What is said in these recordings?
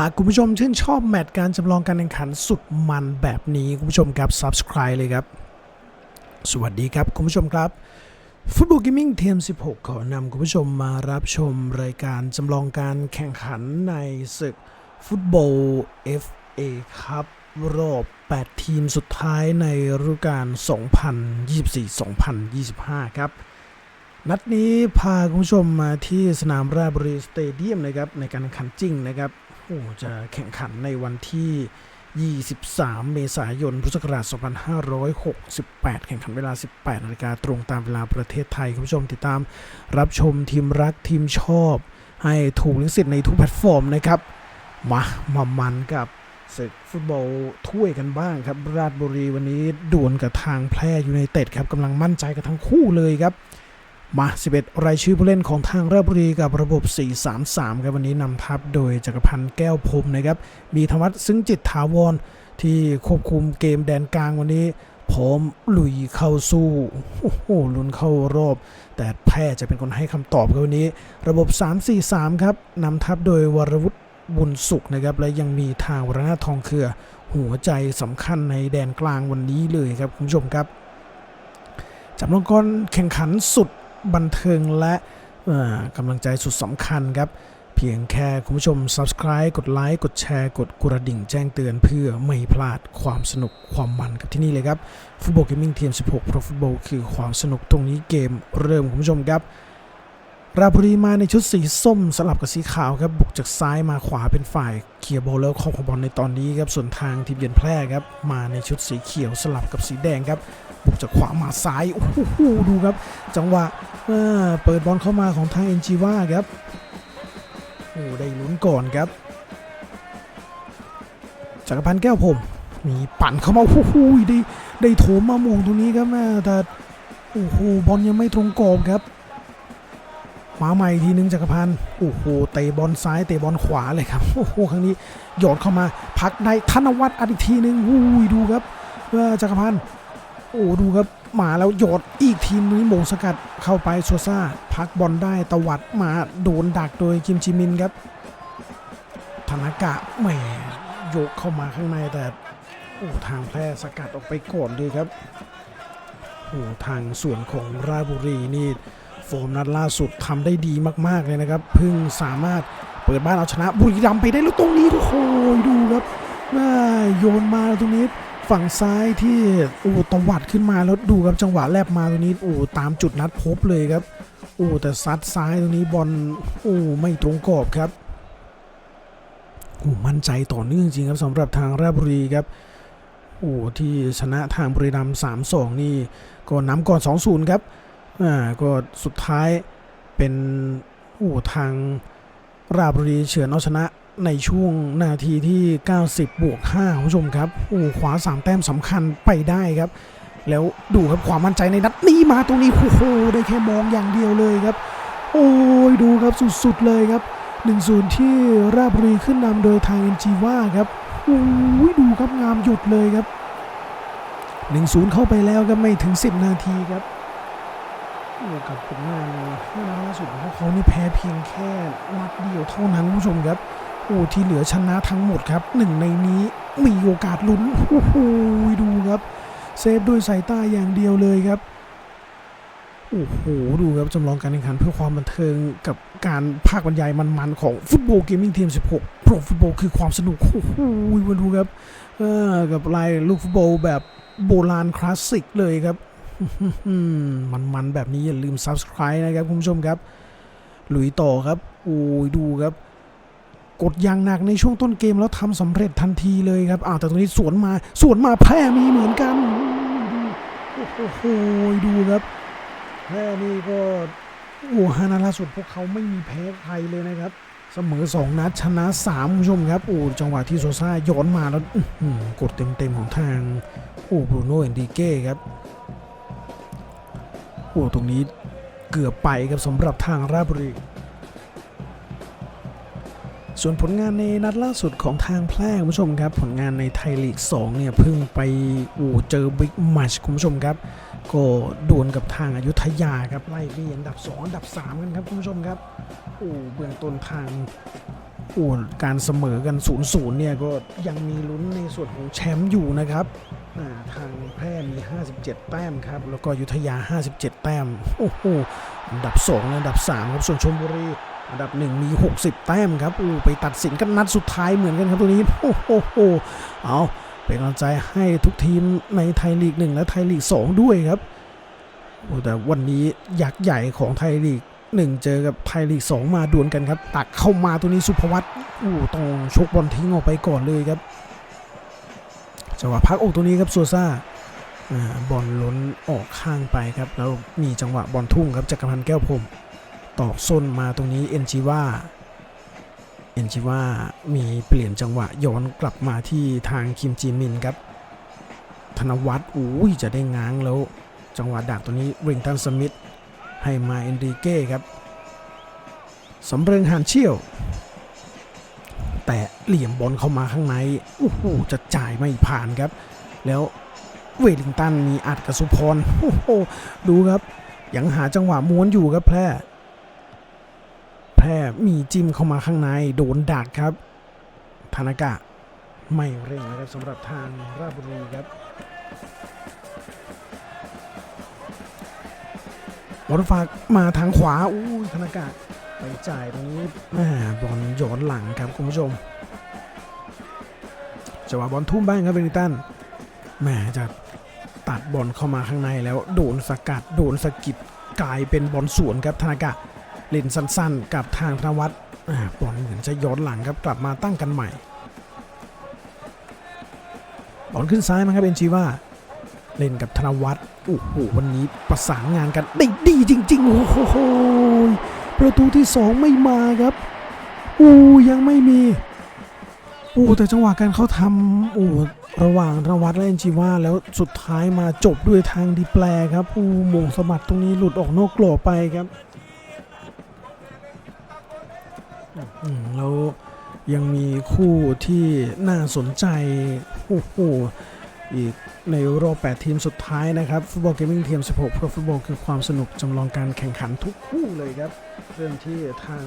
หากคุณผู้ชมชื่นชอบแมตช์การจำลองการแข่งขันสุดมันแบบนี้คุณผู้ชมครับ subscribe เลยครับ สวัสดีครับคุณผู้ชมครับฟุตบอลเกมมิ่งเทม16 ขอนำคุณผู้ชมมารับชมรายการจำลองการแข่งขันในศึกฟุตบอล FA ครับรอบ 8 ทีมสุดท้ายในฤดูกาล 2024-2025 ครับ นัดนี้พาคุณผู้ชมมาที่สนามราชบุรีสเตเดียมนะครับในการแข่งขันจริงนะครับ โอ้จะแข่งขันในวันที่ 23 เมษายน พุทธศักราช 2568 แข่งขันเวลา 18 นาฬิกาตรงตามเวลาประเทศไทย คุณผู้ชมติดตามรับชมทีมรักทีมชอบ ให้ถูกลิขสิทธิ์ในทุกแพลตฟอร์มนะครับ มามามันกับศึกฟุตบอลถ้วยกันบ้างครับ ราชบุรีวันนี้ดวลกับทางแพร่ยูไนเต็ดครับกำลังมั่นใจกับทั้งคู่เลยครับ มา 11 รายชื่อผู้เล่นของทางราชบุรีกับระบบ 4-3-3 ครับวันนี้นำทัพโดยจักรพันธ์แก้วพรมนะครับ มีธรรมวัฒน์ซึ้งจิตถาวรที่ควบคุมเกมแดนกลางวันนี้พร้อมลุยเข้าสู้โอ้โหลุนเข้ารอบ แต่แพทย์จะเป็นคนให้คำตอบครับวันนี้ ระบบ 3-4-3 ครับนำทัพโดยวรวุฒิบุญสุขนะครับ และยังมีทางวรนาทองเครือ หัวใจสำคัญในแดนกลางวันนี้เลยครับคุณผู้ชมครับจำลองกรแข่งขันสุด บันเทิงและกำลังใจสุดสำคัญครับ เพียงแค่คุณผู้ชม subscribe กดไลค์กดแชร์ กดกระดิ่งแจ้งเตือนเพื่อไม่พลาดความสนุกความมันกับที่นี่เลยครับฟุตบอลเกมมิ่งทีม 16 เพราะฟุตบอลคือความสนุกตรงนี้เกมเริ่มคุณผู้ชมครับ ราบุรีมาในชุดสีส้มสลับกับสีขาวครับบุกจากซ้ายมาขวาเป็นฝ่ายเคลียร์บอลแล้วข้าของบอลในตอนนี้ครับส่วนทางทีมเยือนแพร่ครับมาในชุดสีเขียวสลับกับสีแดงครับบุกจากขวามาซ้ายโอ้โหดูครับ จังหวะเอ่อเปิดบอลเข้ามาของทางเอ็นจีว่าครับโอ้ได้ลุ้นก่อนครับจักรพันธ์แก้วผมมีปั่นเข้ามาโอ้โหได้ได้โถมมาโมงตรงนี้ครับแม่แต่โอ้โหบอลยังไม่ตรงกรอบครับ มาใหม่อีกทีนึงจักรพันธ์โอ้โหเตะบอลซ้ายเตะบอลขวาเลยครับโอ้โหครั้งนี้หยอดเข้ามาพักในธนวัฒน์อัดอีกทีนึงอุ้ยดูครับจักรพันธ์โอ้ดูครับมาแล้วหยอดอีกทีนี้โมงสกัดเข้าไปโซซ่าพักบอลได้ตวัดมาโดนดักโดยคิมจิมินครับธนากะแหมโยกเข้ามาข้างในแต่โอ้ทางแพร่สกัดออกไปก่อนเลยครับโอ้ทางส่วนของราบุรีนี่ โฟมนัดล่าสุดทำได้ดีมากๆเลยนะครับเพิ่งสามารถเปิดบ้านเอาชนะบุรีรัมย์ไปได้แล้วตรงนี้ทุกคนดูครับว่าโยนมาตรงนี้ฝั่งซ้ายที่โอ้ตวัดขึ้นมาแล้วดูครับจังหวะแลบมาตรงนี้โอ้ตามจุดนัดพบเลยครับโอ้แต่ซัดซ้ายตรงนี้บอลโอ้ไม่ตรงกรอบครับโอ้มั่นใจต่อเนื่องจริงครับสำหรับทางราชบุรีครับโอ้ที่ชนะทางบุรีรัมย์3-2นี่ก็นำก่อน 2-0 ครับ อ่าก็สุดท้ายเป็นอู้ทางราบรีเฉือนเอาชนะในช่วงนาทีที่ 90 บวก5ผู้ชมครับโอ้ขวา 3 แต้มสำคัญไปได้ครับ แล้วดูครับความมั่นใจในนัดนี้มาตรงนี้โอ้โหได้แค่มองอย่างเดียวเลยครับ โอ้ยดูครับสุดๆเลยครับ1-0ที่ราบรีขึ้นนำโดยทางเอ็นจีว่าครับโอ้ยดูครับงามหยุดเลยครับ1-0เข้าไปแล้วครับไม่ถึง 10 นาทีครับ โอ้กับผลงานห้านัดล่าสุดของพวกเขานี่แพ้เพียงแค่นัดเดียวเท่านั้นผู้ชมครับโอ้ที่เหลือชนะทั้งหมดครับหนึ่งในนี้มีโอกาสลุ้นโอ้โหดูครับ เซฟด้วยสายตาอย่างเดียวเลยครับโอ้โหดูครับจำลองการแข่งขันเพื่อความบันเทิงกับการภาคบรรยายมันๆของฟุตบอลเกมมิ่งทีม 16 โปรฟุตบอลคือความสนุกโอ้โหมาดูครับเออกับลายลูกฟุตบอลแบบโบราณคลาสสิกเลยครับ มันมันๆแบบนี้อย่าลืม subscribe นะครับคุณผู้ชมครับ หลุยต่อครับโอ้ยดูครับ กดยางหนักในช่วงต้นเกมแล้วทำสำเร็จทันทีเลยครับอ้าวแต่ตรงนี้สวนมาสวนมาแพร่มีเหมือนกันโอ้โหดูครับแพร่นี่ก็โอ้ฮานาล่าสุดพวกเขาไม่มีแพ้ใครเลยนะครับ เสมอสองนัดชนะสามคุณผู้ชมครับโอ้จังหวะที่โซซ่าย้อนมาแล้วกดเต็มๆของทางโอ้บรูโน่เอนดิเก้ครับ อ้ตรงนี้เกือบไปครับสำหรับทางราบุรี ส่วนผลงานในนัดล่าสุดของทางแพร่คุณผู้ชมครับ ผลงานในไทยลีก 2 เนี่ยเพิ่งไปโอ้เจอบิ๊กแมตช์คุณผู้ชมครับ ก็ดวลกับทางอายุทยาครับไล่เบียนอันดับ 2 อันดับ 3 กันครับคุณผู้ชมครับโอ้เบื้องต้นทาง โอ้การเสมอกัน0-0เนี่ยก็ยังมีลุ้นในส่วนของแชมป์อยู่นะครับทางแพร่มี 57 แต้มครับ แล้วก็อยุธยา 57 แต้ม โอ้โห อันดับ2และอันดับ 3 ครับ ส่วนชลบุรี อันดับ 1 มี 60 แต้มครับอู้ไปตัดสินกันนัดสุดท้ายเหมือนกันครับตัวนี้ โอ้โห เอาเป็นกำลังใจให้ทุกทีมในไทยลีก 1 และไทยลีก 2 ด้วยครับ แต่วันนี้ยักษ์ใหญ่ของไทยลีก 1 เจอกับไทยลีก 2 มาดวลกันครับ ตักเข้ามาตัวนี้สุภวัตอู้ต้องชกบอลทิ้งออกไปก่อนเลยครับจังหวะพักอกตัวนี้ครับซัวซ่าอ่าบอลล้นออกข้างไปครับ แล้วมีจังหวะบอลทุ่งครับจักรพันธ์แก้วพรมตอกส้นมาตรงนี้เอ็นจิว่าเอ็นจิว่ามีเปลี่ยนจังหวะย้อนกลับมาที่ทางคิมจีมินครับ ธนวัฒน์อุ้จะได้ง้างแล้ว จังหวะดักตัวนี้ริงตันสมิธ ให้มาเอนริเก้ครับสำเริงหานเชี่ยว แต่เหลี่ยมบอลเข้ามาข้างในโอ้โหจะจ่ายไม่ผ่านครับ แล้วเวลิงตันมีอัดกับสุพรโอ้โหดูครับ ยังหาจังหวะม้วนอยู่ครับแพร่ แพร่มีจิ้มเข้ามาข้างในโดนดักครับธนากะไม่เร่งนะครับสำหรับทางราชบุรีครับ บอลฝากมาทางขวาอู้ยธนากะไปจ่ายตรงนี้แม่บอลย้อนหลังครับคุณผู้ชมจังหวะบอลทุ่มบ้างครับเวนิตันแหม่จะตัดบอลเข้ามาข้างในแล้วโดนสกัดโดนสกิดกลายเป็นบอลสวนครับธนากะเล่นสั้นๆ กับทางธนวัฒน์อ่าบอลเหมือนจะย้อนหลังครับกลับมาตั้งกันใหม่ บอลขึ้นซ้ายมาครับเอ็นจีว่า เล่นกับธนวัฒน์โอ้โหวันนี้ประสานงานกันได้ดีจริง ๆ โอ้โหประตูที่สองไม่มาครับอู้ยังไม่มีโอ้แต่จังหวะการเขาทำโอ้ระหว่างธนวัฒน์และเอ็นจีว่าแล้วสุดท้ายมาจบด้วยทางดีแปลครับอูหมงสะบัดตรงนี้หลุดออกนอกกรอบไปครับแล้วยังมีคู่ที่น่าสนใจ โอ้โห อีกในรอบ8ทีมสุดท้ายนะครับ ฟุตบอลเกมมิ่งทีม 16 เพราะฟุตบอลคือความสนุกจำลองการแข่งขันทุกคู่เลยครับ เรื่องที่ทาง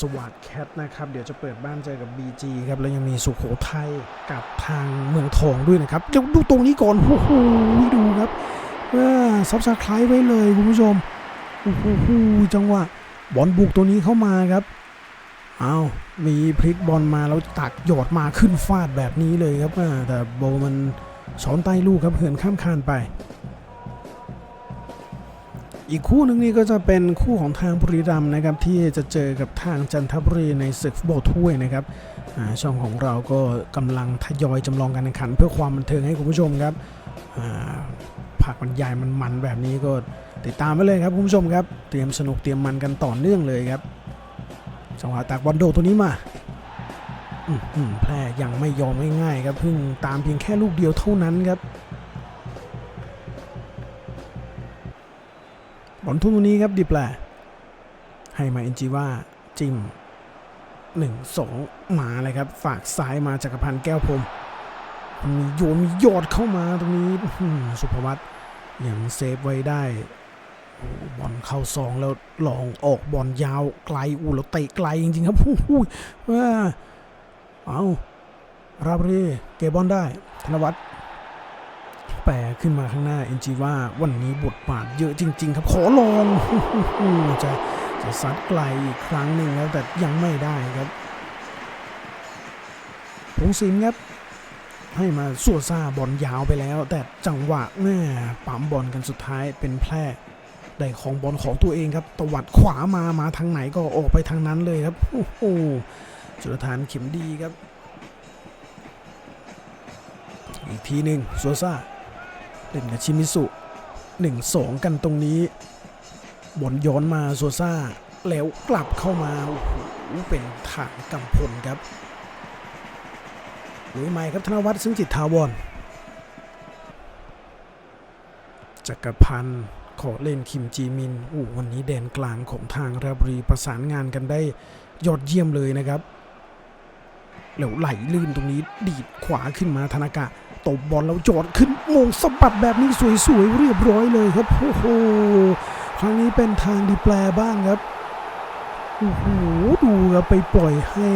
สวัสดแคทนะครับ เดี๋ยวจะเปิดบ้านเจอกับ BG ครับ แล้วยังมีสุโขทัยกับทางเมืองทองด้วยนะครับเดี๋ยวดูตรงนี้ก่อน โอ้โหดูครับซับสไครต์ไว้เลยคุณผู้ชม โอ้โหจังหวะบอลบุกตัวนี้เข้ามาครับ เอามีพลิกบอลมาแล้วตักหยอดมาขึ้นฟาดแบบนี้เลยครับแต่โบมันช้อนใต้ลูกครับเหินข้ามคานไป อีกคู่หนึ่งนี่ก็จะเป็นคู่ของทางบุรีรัมย์นะครับที่จะเจอกับทางจันทบุรีในศึกฟุตบอลถ้วยนะครับช่องของเราก็กำลังทยอยจำลองการแข่งขัน เพื่อความบันเทิงให้คุณผู้ชมครับอ่าผักบรรยายมันแบบนี้ก็ติดตามไว้เลยครับคุณผู้ชมครับ เตรียมสนุกเตรียมมันกันต่อเนื่องเลยครับ จังหวะตักบอลโดตัวนี้มาอืมแพร่ยังไม่ยอมง่ายๆครับเพิ่งตามเพียงแค่ลูกเดียวเท่านั้นครับบอลทุ่มตรงนี้ครับดิแปลให้มาเอ็นจีว่าจิมหนึ่งสองมาเลยครับ ฝากซ้ายมาจากรพันธ์แก้วพรมมีโยนมียอดเข้ามาตรงนี้สุภวัตยังเซฟไว้ได้ บอลเข้าซองแล้วลองออกบอลยาวไกลอู้แล้วเตะไกลจริงๆครับโอ้โหว้าเอาราบรีเก็บบอลได้ ธนวัฒน์แปรขึ้นมาข้างหน้าเอ็นจีว่าวันนี้บทบาทเยอะจริง ๆ ครับขอลองจะจะซัดไกลอีกครั้งหนึ่งแล้วแต่ยังไม่ได้ครับพงศินครับให้มาสัวซ่าบอลยาวไปแล้ว แต่จังหวะแม่ปั๊มบอลกันสุดท้ายเป็นแพร่ ได้ของบอลของตัวเองครับตวัดขวามามาทางไหนก็ออกไปทางนั้นเลยครับโอ้โหจุลธานเข็มดีครับ อีกทีหนึ่งซัวซ่าเล่นกับชิมิสุ1-2กันตรงนี้บอลย้อนมาโซซ่าแล้วกลับเข้ามาโอ้โหเป็นทางกำพลครับลุยใหม่ครับธนวัฒน์ซึ่งจิตทาวรจักรพันธ์ ขอเล่นคิมจีมินโอ้วันนี้แดนกลางของทางราบรีประสานงานกันได้ยอดเยี่ยมเลยนะครับแล้วไหลลื่นตรงนี้ดีดขวาขึ้นมาธนากะตบบอลแล้วจอดขึ้นโมงสะบัดแบบนี้สวยๆเรียบร้อยเลยครับโอ้โหครั้งนี้เป็นทางดีแปลบ้างครับโอ้โหดูครับไปปล่อยให้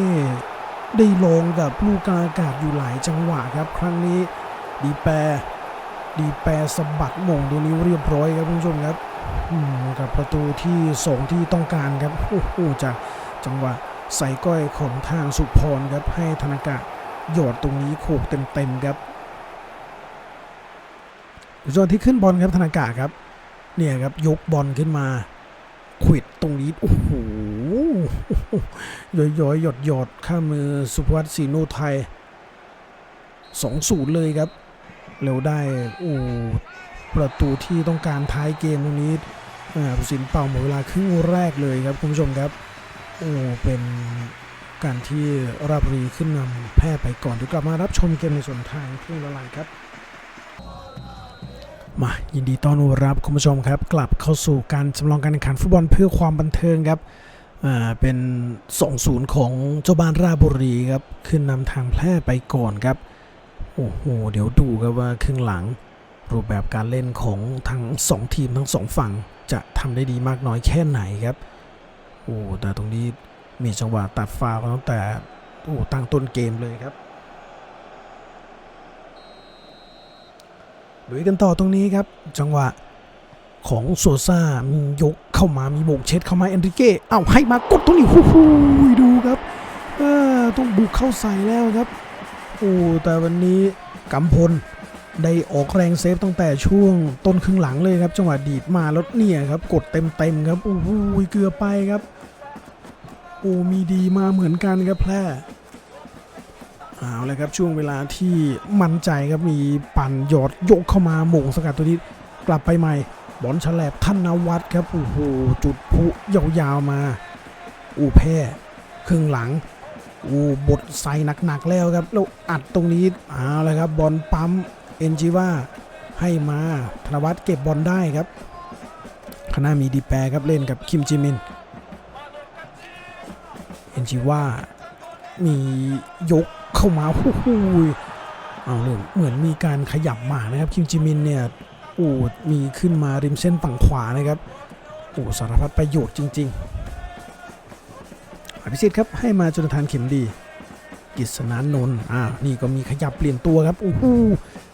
ได้ลองกับลูกกาอากาศอยู่หลายจังหวะครับ ครั้งนี้ดีแปร ดีแปรสะบัดหม่งตัวนี้เรียบร้อยครับคุณผู้ชมครับกับประตูที่สองที่ต้องการครับโอ้โหจากจังหวะใส่ก้อยของทางสุพรครับให้ธนากะหยอดตรงนี้โขกเต็มๆครับส่วนที่ขึ้นบอลครับธนากะครับ เนี่ยครับยกบอลขึ้นมาขวิดตรงนี้โอ้โหย้อยย้อยๆหยดหยดๆข้ามมือสุภวัตศรีโนไทยสองศูนย์เลยครับ เร็วได้โอ้ประตูที่ต้องการท้ายเกมตรงนี้อ่าผู้สินเป่าหมดเวลาครึ่งแรกเลยครับคุณผู้ชมครับโอ้เป็นการที่ราบรีขึ้นนำแพ้ไปก่อนเดี๋ยวกลับมารับชมเกมในส่วนทางครึ่งละลังครับมายินดีต้อนรับคุณผู้ชมครับ กลับเข้าสู่การจำลองการแข่งขันฟุตบอลเพื่อความบันเทิงครับอ่าเป็น2-0ของเจ้าบ้านราชบุรีครับขึ้นนำทางแพร่ไปก่อนครับ อ้โห เดี๋ยวดูครับว่าครึ่งหลัง รูปแบบการเล่นของทั้ง 2 ทีมทั้ง 2 ฝั่ง จะทำได้ดีมากน้อยแค่ไหนครับ โอ้แต่ตรงนี้มีจังหวะตัดฟาวล์ตั้งแต่โอ้ตั้งต้นเกมเลยครับลุยกันต่อตรงนี้ครับ จังหวะของโซซ่ามียกเข้ามามีโมงเช็ดเข้ามาเอนริเก้เอ้าให้มากดตรงนี้ฮู้ดูครับต้องบุกเข้าใส่แล้วครับ โอ้แต่วันนี้กำพลได้ออกแรงเซฟตั้งแต่ช่วงต้นครึ่งหลังเลยครับ จังหวะดีดมาแล้วเนี่ยครับ กดเต็มๆครับโอ้โหเกือบไปครับโอ้มีดีมาเหมือนกันครับแพร่เอาเลยครับช่วงเวลาที่มั่นใจครับมีปั่นหยอดยกเข้ามาหม่งสกัดตัวนี้กลับไปใหม่ บอลฉลบท่านนวัดครับโอ้โหจุดพุยาวๆมาอูแพ้ครึ่งหลัง อูบดใส่หนักๆแล้วครับแล้วอัดตรงนี้เอาเลยครับบอลปั๊มเอ็นจีว่าให้มาธนวัฒน์เก็บบอลได้ครับคณะมีดีแปรครับเล่นกับคิมจิมินเอ็นจีว่ามียกเข้ามาโอ้โหเอาเลยเหมือนมีการขยับมานะครับคิมจิมินเนี่ยโอ้มีขึ้นมาริมเส้นฝั่งขวานะครับโอ้สารพัดประโยชน์จริง ๆ ภิสิทธิ์ครับให้มาจนทานเข็มดีกิษณานนท์อ่า นี่ก็มีขยับเปลี่ยนตัวครับโอ้โห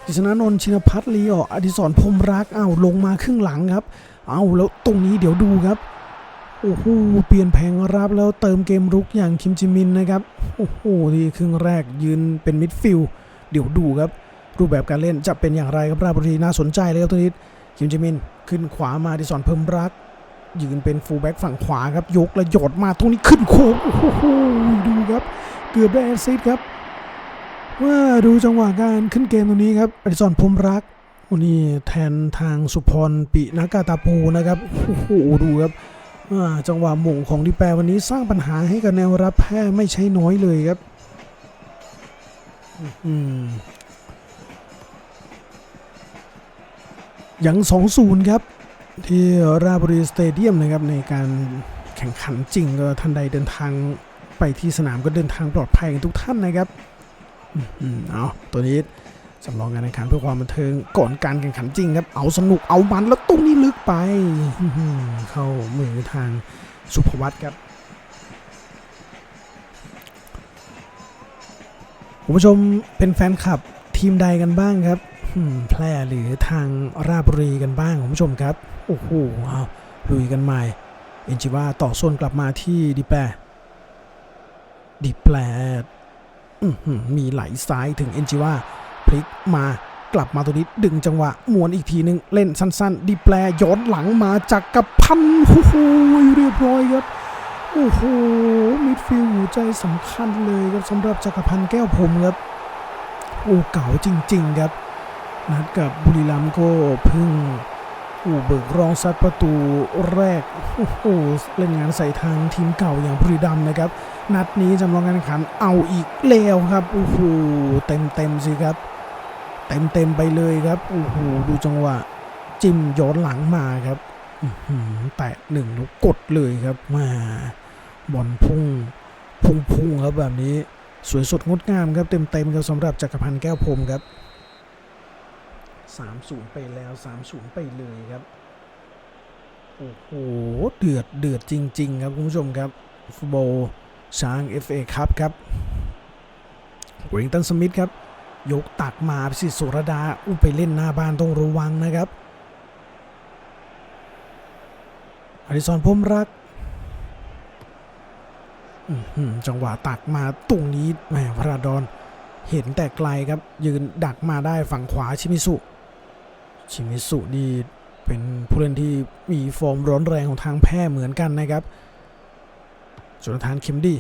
กิษณานนท์ชินพัฒน์ลีอออดิศรพรหมรักอ้าวลงมาครึ่งหลังครับ เอาแล้วตรงนี้เดี๋ยวดูครับโอ้โหเปลี่ยนแผงรับแล้วเติมเกมรุกอย่างคิมจิมินนะครับโอ้โหที่ครึ่งแรกยืนเป็นมิดฟิลด์เดี๋ยวดูครับ รูปแบบการเล่นจะเป็นอย่างไรครับราชบุรีน่าสนใจเลยครับตัวนี้คิมจิมินขึ้นขวามาดิสอนเพิ่มรัก ยืนเป็นฟูลแบ็กฝั่งขวาครับ ยกและหยดมาตรงนี้ขึ้นโค้งโอ้โหดูครับ เกือบได้แอสซิสต์ครับ ว่าดูจังหวะการขึ้นเกมตรงนี้ครับอดิสอนพรมรักวันนี้แทนทางสุพรปินากาตาปูนะครับโอ้โหดูครับจังหวะหม่งของดิแปรวันนี้สร้างปัญหาให้กับแนวรับแพ้ไม่ใช่น้อยเลยครับอืมยัง2-0ครับ ที่ราบุรีสเตเดียมนะครับในการแข่งขันจริงก็ท่านใดเดินทางไปที่สนามก็เดินทางปลอดภัยกันทุกท่านนะครับอเอาตัวนี้สำรองการแข่งขันเพื่อความบันเทิงก่อนการแข่งขันจริงครับ เอาสนุกเอามันแล้วตรงนี้ลึกไปเข้ามือทางสุภวัตครับคุณผู้ชมเป็นแฟนคลับทีมใดกันบ้างครับ แพร่หรือทางราบุรีกันบ้างคุณผู้ชมครับ โอ้โหเอาลุยกันใหม่ เอนจิว่าต่อส่วนกลับมาที่ดิแปรดิแปรมีไหลซ้ายถึงเอนจิว่าพลิกมากลับมาตัวนี้ดึงจังหวะมวนอีกทีหนึ่งเล่นสั้น ๆ ดิแปลย้อนหลังมาจากกับพันโอ้โหเรียบร้อยครับโอ้โหมิดฟิลด์หัวใจสำคัญเลยครับสำหรับจักรพันธ์แก้วพรมครับโอ้เก่าจริง ๆ ครับ นัดกับบุรีรัมย์ก็เพิ่งโอ้เบิกรองซัดประตูแรกโอ้โหเล่นงานใส่ทางทีมเก่าอย่างบุรีรัมย์นะครับ นัดนี้จำลองการแข่งขันเอาอีกแล้วครับโอ้โหเต็มเต็มสิครับ เต็มเต็มไปเลยครับโอ้โหดูจังหวะจิ้มย้อนหลังมาครับอื้อหือแตะหนึ่งแล้วกดเลยครับมาบอลพุ่งพุ่งพุ่งครับแบบนี้สวยสดงดงามครับเต็มเต็มครับสำหรับจักรพันธ์แก้วพรมครับ 3-0 ไปแล้ว 3-0 ไปเลยครับ โอ้โห เดือดเดือดจริง ๆ ครับ คุณผู้ชมครับ ฟุตบอลช้าง FA ครับครับเวิงตันสมิธครับ ยกตักมาพิสิทธิ์สุรดาอุยไปเล่นหน้าบ้านต้องระวังนะครับอดิศรพมรักหือจังหวะตักมาตรงนี้แหมพระราดอนเห็นแต่ไกลครับยืนดักมาได้ฝั่งขวาชิมิสุ ชิมิสุนี่เป็นผู้เล่นที่มีฟอร์มร้อนแรงของทางแพ้เหมือนกันนะครับจนาธานคิมดี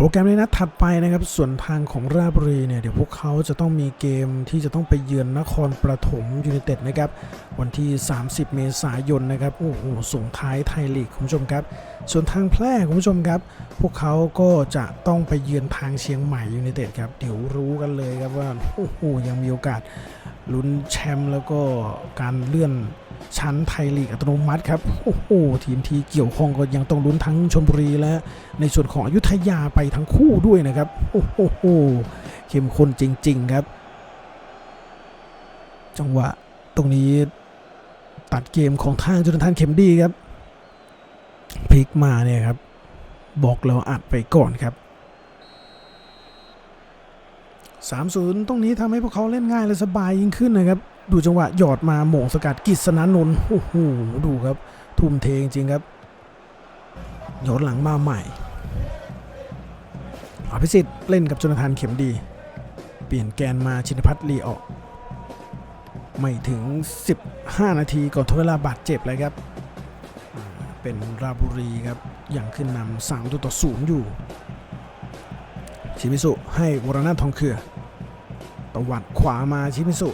โปรแกรมในนัดถัดไปนะครับ ส่วนทางของราชบุรีเนี่ยเดี๋ยวพวกเขาจะต้องมีเกมที่จะต้องไปเยือนนครปฐมยูไนเต็ดนะครับ วันที่ 30 เมษายนนะครับโอ้โหส่งท้ายไทยลีกคุณผู้ชมครับ ส่วนทางแพร่คุณผู้ชมครับ พวกเขาก็จะต้องไปเยือนทางเชียงใหม่ยูไนเต็ดครับเดี๋ยวรู้กันเลยครับว่าโอ้โหยังมีโอกาสลุ้นแชมป์แล้วก็การเลื่อน ชั้นไทยลีกอัตโนมัติครับ โอ้โห ทีมที่เกี่ยวข้องก็ยังต้องลุ้นทั้งชลบุรีและ ในส่วนของอยุธยาไปทั้งคู่ด้วยนะครับ โอ้โหโหเข้มข้นจริง ๆ ครับ จังหวะตรงนี้ตัดเกมของทางจุนทานเข็มดีครับพลิกมาเนี่ยครับ บอกเราอัดไปก่อนครับ3-0ตรงนี้ทำให้พวกเขาเล่นง่ายและสบายยิ่งขึ้นนะครับ ดูจังหวะหยอดมาหม่งสกัดกิษณนนท์โอ้โหดูครับ ทุ่มเทจริงครับย้อนหลังมาใหม่อภิสิทธิ์เล่นกับจนทานเข็มดี เปลี่ยนแกนมาชินพัฒน์ลีออก ไม่ถึง 15 นาทีก่อนทดเวลาบาดเจ็บเลยครับ เป็นราบุรีครับอย่างขึ้นนำสามตัวต่อศูนย์อยู่ ชิมิสุให้วรนาถทองเขือตวัดขวามาชิมิสุ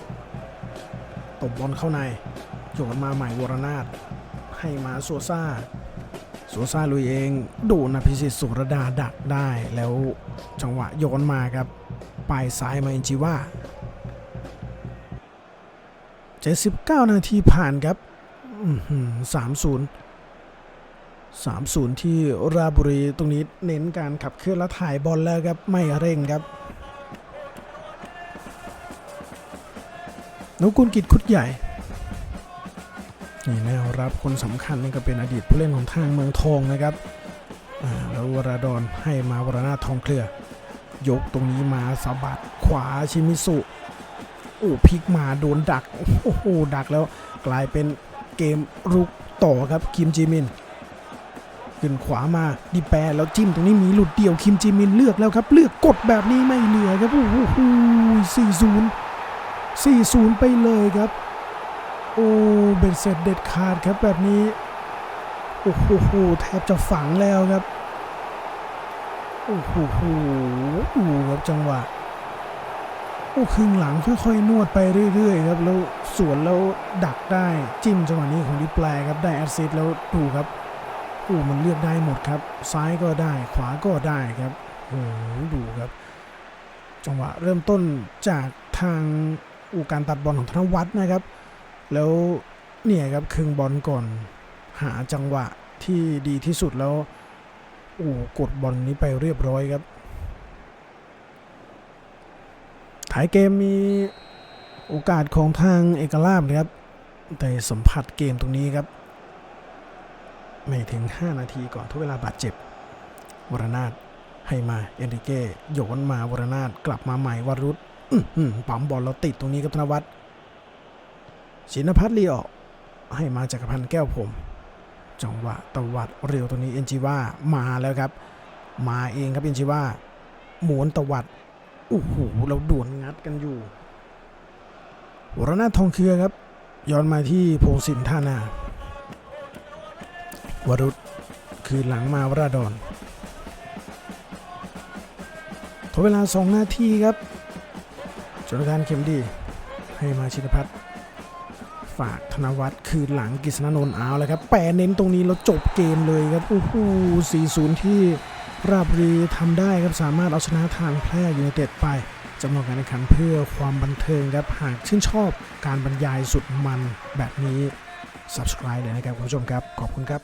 ตบบอลเข้าในโยนมาใหม่วรนาถให้มาโซซ่าโซซ่าลุยเองดูนะพิสิทธิ์สุรดาดักได้แล้วจังหวะโยนมาครับปลายซ้ายมาเอ็นจิว่า79 นาทีผ่านครับสามศูนย์สามศูนย์ที่ราบุรีตรงนี้เน้นการขับเคลื่อนและถ่ายบอลแล้วครับ ไม่เร่งครับ นกุลกิจคุดใหญ่นี่แนวรับคนสำคัญนี่ก็เป็นอดีตผู้เล่นของทางเมืองทองนะครับแล้ววราดอนให้มาวรนาทองเคลือยกตรงนี้มาสะบัดขวาชิมิสุโอ้พลิกมาโดนดักโอ้โหดักแล้วกลายเป็นเกมรุกต่อครับคิมจิมินขึ้นขวามาดิแปรแล้วจิ้มตรงนี้มีหลุดเดี่ยวคิมจิมินเลือกแล้วครับ เลือกกดแบบนี้ไม่เหลือครับโอ้โหสี่ศูนย์ สี่ศูนย์ไปเลยครับ โอ้เบ็ดเสร็จเด็ดขาดครับแบบนี้ โอ้โหแทบจะฝังแล้วครับ โอ้โหดูครับจังหวะ โอ้ครึ่งหลังค่อยๆ นวดไปเรื่อยๆครับ แล้วสวนแล้วดักได้จิ้มจังหวะนี้ของดิแปลครับได้แอสซิสแล้วดูครับโอ้มันเลือกได้หมดครับ ซ้ายก็ได้ ขวาก็ได้ครับโอ้โหดูครับ จังหวะเริ่มต้นจากทาง อูการตัดบอลของธนวัฒน์นะครับ แล้วเนี่ยครับครึ่งบอลก่อนหาจังหวะที่ดีที่สุดแล้วอ้กดบอลนี้ไปเรียบร้อยครับท้ายเกมมีโอกาสของทางเอกลาบนะครับ แต่สัมผัสเกมตรงนี้ครับ ไม่ถึง 5 นาทีก่อนทุกเวลาบาดเจ็บ วรนาถให้มา เอนริเก้โยนมาวรนาถกลับมาใหม่วรุษ ปั๊มบอลแล้วติดตรงนี้ครับธนวัฒน์ชินพัฒน์ลีออกให้มาจากพันแก้วผม จังหวะตวัดเร็วตรงนี้เอ็นจิว่ามาแล้วครับ มาเองครับเอ็นจิว่าหมุนตวัดโอ้โหเราด่วนงัดกันอยู่วรนาทองเครือครับ ย้อนมาที่พงศินท่านาวรุษคือหลังมาวราดอนทดเวลา 2 นาทีครับ จนการเข็มดีให้มาชินพัฒน์ฝากธนวัฒน์คืนหลังกฤษณนนท์เอาแล้วครับแปรเน้นตรงนี้แล้วจบเกมเลยครับโอ้โห4-0 ที่ราบรีทำได้ครับสามารถเอาชนะทางแพร่ยูไนเต็ดไปจำนวนการแข่งขันเพื่อความบันเทิงครับหากชื่นชอบการบรรยายสุดมันแบบนี้ subscribe เลยนะครับคุณผู้ชมครับ ขอบคุณครับ